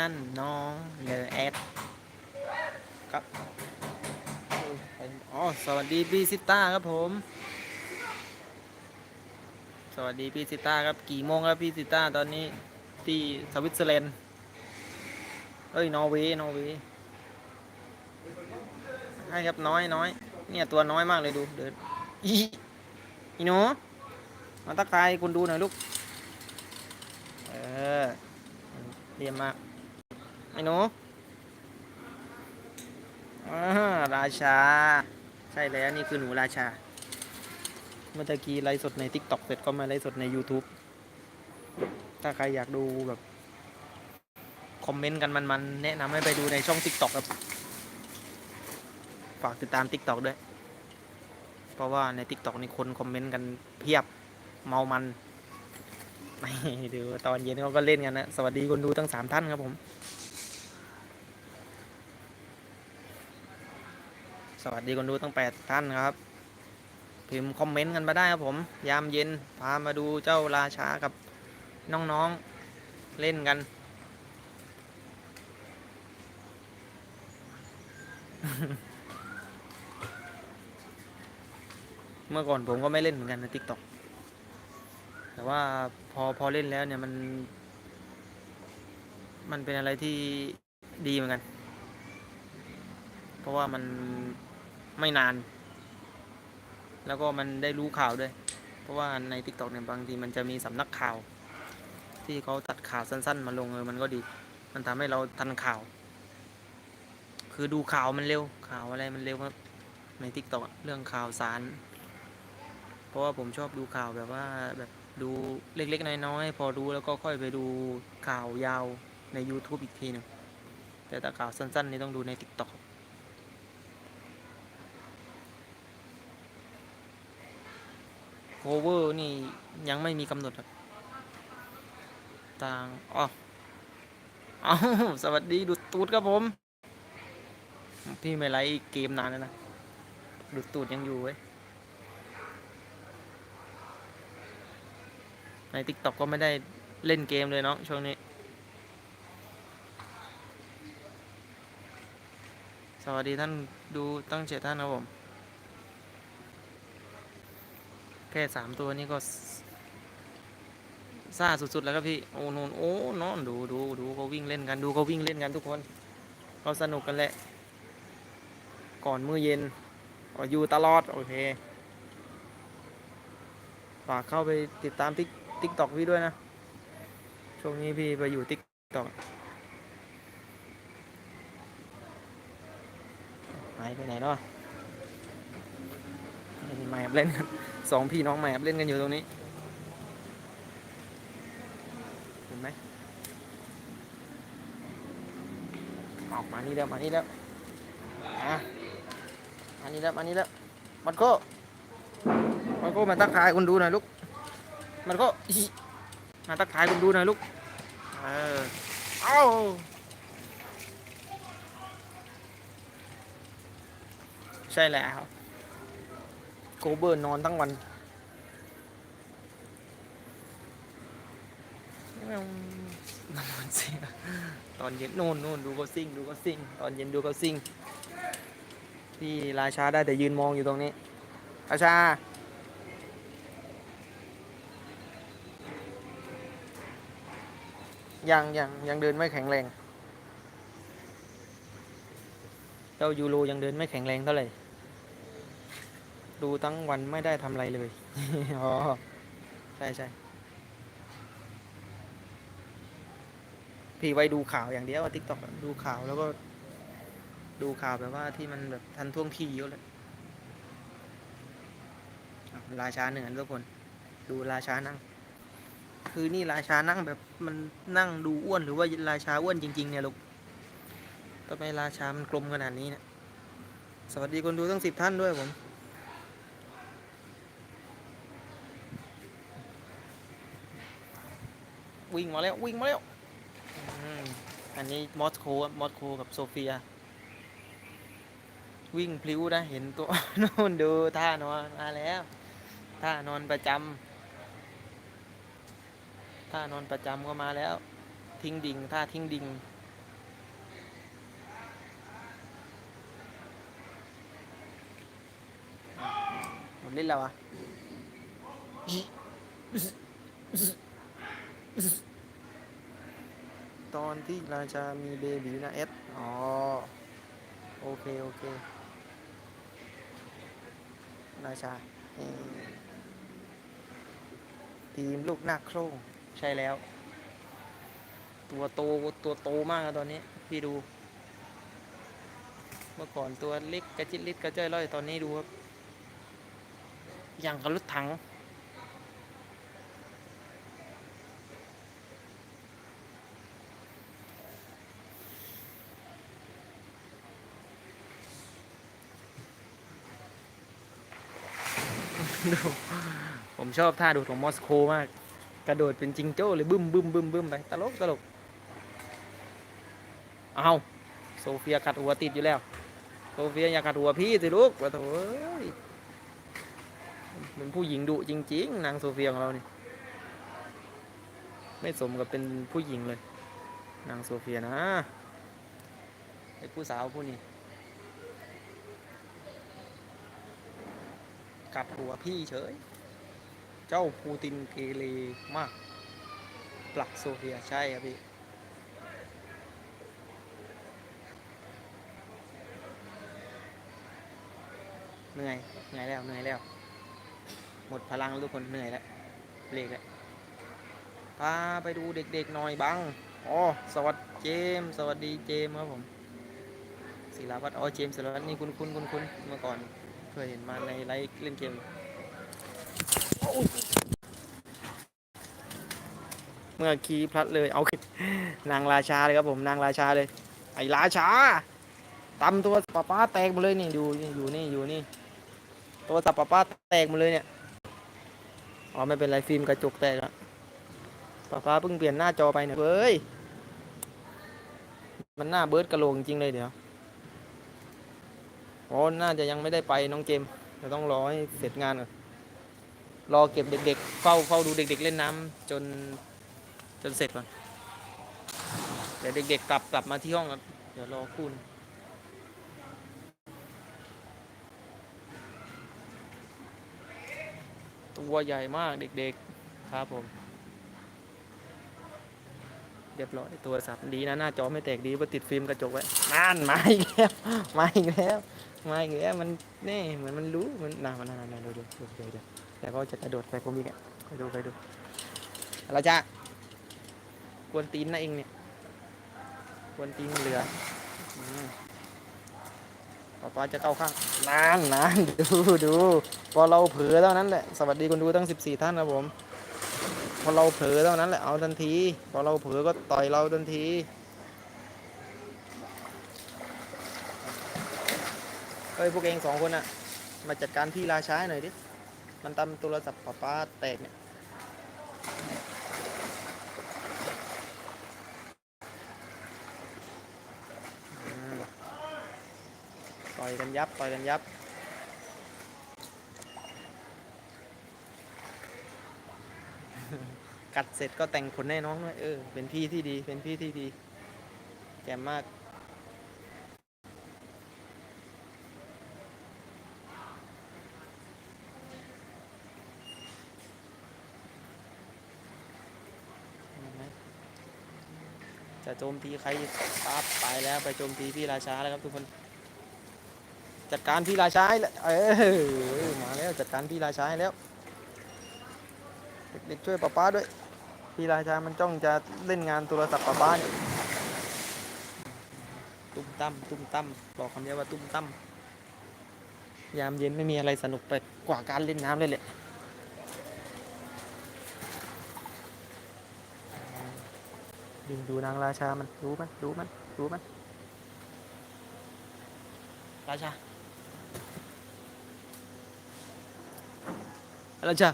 นั่นน้องเลอแอดครับอ๋อสวัสดีพี่ซิต้าครับผม สวัสดีพี่ซิต้าครับกี่โมงครับพี่ซิต้าตอนนี้ที่สวิตเซอร์แลนด์เอ้ยนอร์เวย์นอร์เวย์ให้ครับน้อยน้อยเนี่ยตัวน้อยมากเลยดูเดินอีอีหนูมาทักทายคุณดูหน่อยลูก เออเรียมมาก หนูอราชา ใช่แล้วนี่คือหนูราชา เมื่อกี้ไลฟ์สดใน Tik t o อกเสร็จก็มาไลฟ์สดใน YouTube ถ้าใครอยากดูแบบ คอมเมนต์กันมันๆ แนะนำให้ไปดูในช่อง Tik t o อกครับ ฝากติดตาม Tik t o อกด้วย เพราะว่าใน Tik t o อกนี่คนคอมเมนต์กันเพียบเมามันไม่เดี๋ยวตอนเย็นเขาก็เล่นกันนะ สวัสดีคนดูทั้งสามท่านครับผม สวัสดีคนดูทั้งแปดท่านครับ พิมพ์คอมเมนต์กันมาได้ครับผม ยามเย็นพามาดูเจ้าราชากับน้องๆเล่นกัน เมื่อก่อนผมก็ไม่เล่นเหมือนกันใน TikTok แต่ว่าพอพอเล่นแล้วเนี่ยมัน มันเป็นอะไรที่ดีเหมือนกัน เพราะว่ามัน ไม่นาน แล้วก็มันได้รู้ข่าวด้วย เพราะว่าใน t ิ k t o k เนี่ยบางทีมันจะมีสำนักข่าว ที่เขาตัดข่าวสั้น ๆ มาลงเออมันก็ดี มันทำให้เราทันข่าว คือดูข่าวมันเร็วข่าวอะไรมันเร็วครับใน t ิ k t o k อะเรื่องข่าวสาร เพราะว่าผมชอบดูข่าวแบบว่าแบบดูเล็กๆน้อยๆพอดูแล้วก็ค่อยไปดูข่าวยาวใน YouTube อีกทีหนึ่งแต่ถ้าข่าวสั้นๆนี่ต้องดูใน TikTok โคเวอร์นี่ยังไม่มีกำหนดครับต่างอ๋อเอาสวัสดีดูดตูดครับผม พี่ไม่ไลฟ์เกมนานแล้วนะดูดตูดยังอยู่เว้ยใน TikTok ก็ไม่ได้เล่นเกมเลยเนาะช่วงนี้ สวัสดีท่านดูตั้งเจ็ดท่านครับผม แค่สามตัวนี้ก็ซ่าสุดๆแล้วครับพี่โอ้โนนโอ้นอนดูดูดูเขาวิ่งเล่นกันดูเขาวิ่งเล่นกันทุกคนเขาสนุกกันแหละ ก่อนมื้อเย็นก็อยู่ตลอดโอเคฝากเข้าไปติดตามติ๊กติ๊กตอกพี่ด้วยนะ ช่วงนี้พี่ไปอยู่ติ๊กตอกหายไปไหนเนาะมาแอบเล่นกัน สองพี่น้องมาแอบเล่นกันอยู่ตรงนี้ เห็นไหมออกมานี่แล้วมานี่แล้วอะมานี่แล้วมานี่แล้วมันก็มันก็มาทักทายคนดูหน่อยลูกมันก็มาทักทายคนดูหน่อยลูกเออเอ้าใช่แล้ว โกเบิร์นอนทั้งวันนอนสิตอนเย็นนู่นนู่นดูเขาซิ่งดูเขาซิ่ง ตอนเย็นดูเขาซิ่ง พี่ราชาได้แต่ยืนมองอยู่ตรงนี้ ราชายังยังยังเดินไม่แข็งแรง เจ้ายูโรยังเดินไม่แข็งแรงเท่าไหร่ ดูทั้งวันไม่ได้ทำอะไรเลย อ๋อ ใช่ใช่พี่ไว้ดูข่าวอย่างเดียวทิกตอกดูข่าวแล้วก็ ดูข่าวแบบว่าที่มันแบบทันท่วงทีเยอะเลยราชาเหนือทุกคน ดูราชานั่ง คือนี่ราชานั่งแบบมันนั่งดูอ้วนหรือว่าราชาอ้วนจริง ๆ เนี่ยลูกทำไมราชามันกลมขนาดนี้เนี่ยสวัสดีคนดูตั้งสิบท่านด้วยผม วิ่งมาแล้ววิ่งมาแล้วอันนี้มอสโคมอสโคกับโซเฟีย วิ่งพลิ้วนะเห็นตัว นอนดูท่านอนมาแล้วท่านอนประจำท่านอนประจำก็มาแล้ว ทิ้งดิ่งท่าทิ้งดิ่งเล่นแล้วอะ ตอนที่ราชามีเบบีนะเอสอ๋อ โอเค โอเค ราชา ทีมลูกนักโครงใช่แล้ว ตัวโตตัวโตมากตอนนี้ พี่ดู เมื่อก่อนตัวเล็กกระจิตลิดกระเจ้ยร้อยตอนนี้ดูครับ อย่างกับรถถัง ดู ผมชอบท่าดูดของมอสโกมาก กระโดดเป็นจิงโจ้เลยบึ้มบึ้มบึ้มบึ้มไปตลกตลก เอาโซเฟียขัดหัวติดอยู่แล้ว โซเฟียอยากขัดหัวพี่สิลูกว่าโถ่เอ้ยเป็นผู้หญิงดุจริง ๆ นางโซเฟียของเรานี่ไม่สมกับเป็นผู้หญิงเลย นางโซเฟียนะไอ้ผู้สาวผู้นี้ กัดหัวพี่เฉย เจ้าปูตินเกเรมาก ปลักโซเฟียใช่ครับพี่เหนื่อยเหนื่อยแล้วเหนื่อยแล้ว หมดพลังล้วทุกคนเหนื่อยแล้วเบรกแล้วพาไปดูเด็กๆหน่อยบังอ๋อสวัสดีเจมส์สวัสดีเจมส์ครับผมศิลาวัฒน์อ๋อเจมส์ศิลาวัฒน์นี่คุณคุณคุณคุณเมื่อก่อน เคยเห็นมาในไลฟ์เล่นเกมเมื่อคีพลัดเลยเอานางราชาเลยครับผมนางราชาเลย ไอ้ราชาตำตัวป้าป้าแตกหมดเลยนี่ดูอยู่นี่อยู่นี่ ตัวสับป้าป้าแตกหมดเลยเนี่ยอ๋อไม่เป็นไรฟิล์มกระจกแตกแล้วป้าป้าเพิ่งเปลี่ยนหน้าจอไปเนี่ยเฮ้ยมันหน้าเบิร์ดกระโหลกจริงเลยเดี๋ยว อ๋อน่าจะยังไม่ได้ไปน้องเกมเราต้องรอให้เสร็จงานก่อนรอเก็บเด็กๆเฝ้าเฝ้าดูเด็ก ๆ เล่นน้ำจนจนเสร็จก่อนเดี๋ยวเด็ก ๆ กลับกลับมาที่ห้องครับเดี๋ยวรอคุณตัวใหญ่มากเด็กๆครับผมเรียบร้อยตัวสับดีนะหน้าจอไม่แตกดีว่าติดฟิล์มกระจกไว้นั่นมาอีกแล้วมาอีกแล้ว มาอีกแล้วมันนี่เหมือนมันรู้มันน่ามันน่าน่าดูดูดูดูดูแต่ก็จะกระโดดไปผมอีกอะไปดูไปดูเราจะกวนตีนนะเองเนี่ยกวนตีนเหลืออืมป้าป้าจะเข้าข้างนานนานดูดูพอเราเผลอเท่านั้นแหละสวัสดีคนดูทั้ง 14 ท่านนะผมพอเราเผลอเท่านั้นแหละเอาทันที พอเราเผลอก็ต่อยเราทันที เฮ้ยพวกเองสองคนอะมาจัดการพี่ราชาหน่อยดิ มันทำโทรศัพท์ป้าป้าแตกเนี่ย ต่อยกันยับ ต่อยกันยับกัดเสร็จก็แต่งขนให้น้องด้วยเออ เป็นพี่ที่ดี เป็นพี่ที่ดีแจ่มาก จะโจมตีใครปั๊บไปแล้วไปโจมตีพี่ราชาแล้วครับทุกคนจัดการพี่ราชาแล้วเออมาแล้วจัดการพี่ราชาแล้วเด็กๆช่วยป้าป้าด้วยพี่ราชามันจ้องจะเล่นงานโทรศัพท์ป้าป้าตุ้มตั้มตุ้มตั้มบอกคำเดียวว่าตุ้มตั้มยามเย็นไม่มีอะไรสนุกไปกว่าการเล่นน้ำเลยแหละ ดูดูนางราชามันรู้มันรู้มันรู้มันราชาราชา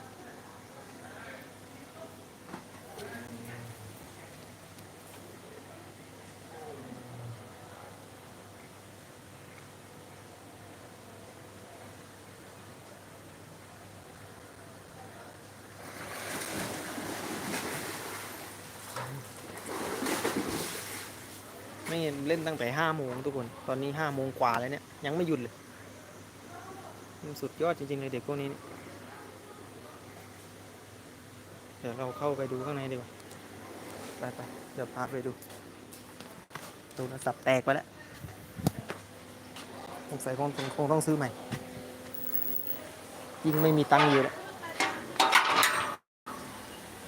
เห็นเล่นตั้งแต่ห้าโมงทุกคน ตอนนี้ห้าโมงกว่าแล้วเนี่ย ยังไม่หยุดเลย สุดยอดจริงๆเลยเด็กพวกนี้เดี๋ยวเราเข้าไปดูข้างในดีกว่า ไปไปเดี๋ยวพาไปดูโทรศัพท์แตกไปแล้วสงสัยคงคงต้องซื้อใหม่ ยิ่งไม่มีตังค์อยู่แล้ว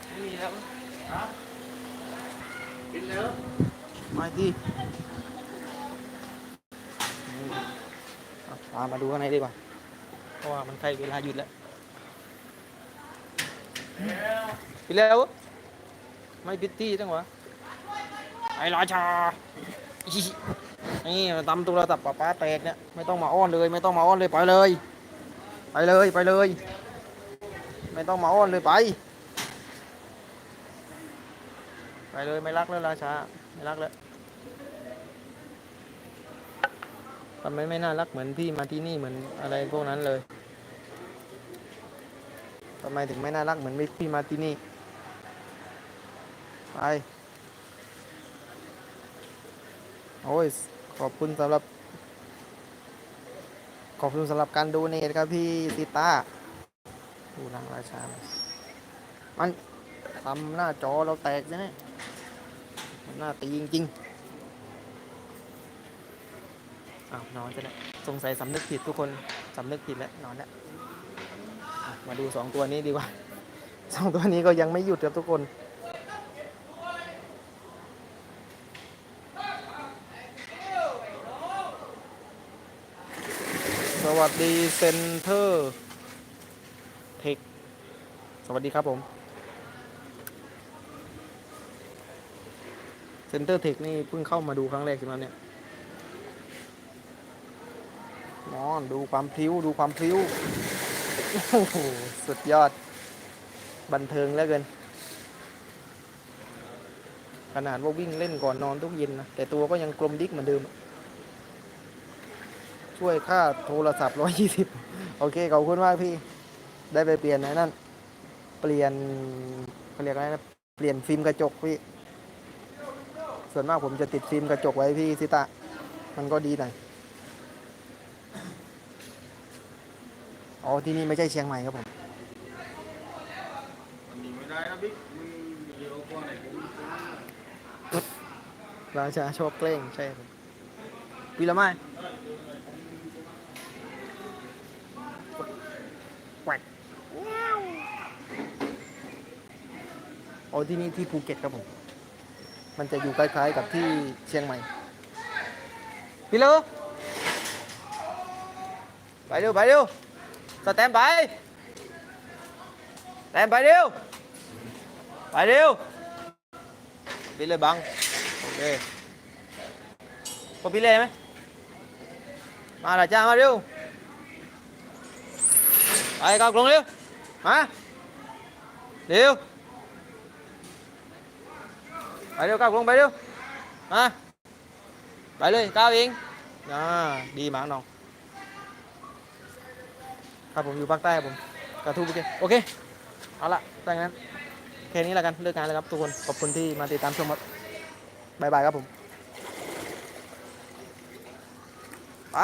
ไม่มีแล้วกินแล้ว มาที่พามาดูข้างในดีกว่า เพราะว่ามันใกล้เวลาหยุดแล้วปิดแล้ว ไม่ปิดที่จังวะ ไอ้ราชา นี่ตำตัวระดับป้าป้าแตกเนี่ย ไม่ต้องมาอ้อนเลย ไม่ต้องมาอ้อนเลยไปเลย ไปเลยไปเลย ไม่ต้องมาอ้อนเลยไป ไปเลยไม่รักแล้วราชา ไม่รักแล้วทำไมไม่น่ารักเหมือนพี่มาที่นี่เหมือนอะไรพวกนั้นเลยทำไมถึงไม่น่ารักเหมือนพี่มาที่นี่ไปโอ้ยขอบคุณสำหรับ ขอบคุณสำหรับการดูเนตครับพี่ติต้าดูนางราชา มันทำหน้าจอเราแตกน น่าตีจริงๆอ้าวนอนจะได้สงสัยสำนึกผิดทุกคนสำนึกผิดแล้วนอนแล้วมาดูสองตัวนี้ดีกว่าสองตัวนี้ก็ยังไม่หยุดครับทุกคนสวัสดีเซนเตอร์เทค สวัสดีครับผม เซนเตอร์เทคนี่เพิ่งเข้ามาดูครั้งแรกใช่ไหมเนี่ยนอนดูความพลิ้วดูความพลิ้วโอ้โหสุดยอด บันเทิงเหลือเกิน ขนาดว่าวิ่งเล่นก่อนนอนทุกเย็นนะ แต่ตัวก็ยังกลมดิ๊กเหมือนเดิม ช่วยค่าโทรศัพท์ร้อยยี่สิบโอเคขอบคุณมากพี่ ได้ไปเปลี่ยนไอ้นั่น เปลี่ยนเขาเรียกอะไรนะ เปลี่ยนฟิล์มกระจกพี่ ส่วนมากผมจะติดฟิล์มกระจกไว้พี่ซิตะ มันก็ดีหน่อย อ๋อ ที่นี่ไม่ใช่เชียงใหม่ครับผมหนีไม่ได้นะบิ๊กมึงเดี๋ยวก่อนไหนผมราชาโชคเกล้งใช่ครับปีละไม้แกวกอ๋อที่นี่ที่ภูเก็ตครับผม มันจะอยู่คล้ายๆกับที่เชียงใหม่พี่เลอไปเร็วไปเร็วสแตมไปแตมไปเร็วไปเร็วพี่เลยบังโอเคพอพี่เล่ไหมมาละจ้ามาเร็วไปก้าวลงเร็วมาเร็ว ไปเร็วก้าวลงไปเร็วมาไปเลยก้าวเองอ่าดีมากน้อง ครับผมอยู่ภาคใต้ครับผมกระทู้โอเคโอเคเอาละถ้าอย่างนั้นแค่นี้แล้วกันเลิกงานแล้วครับทุกคนขอบคุณที่มาติดตามชมครับบายบายครับผมไป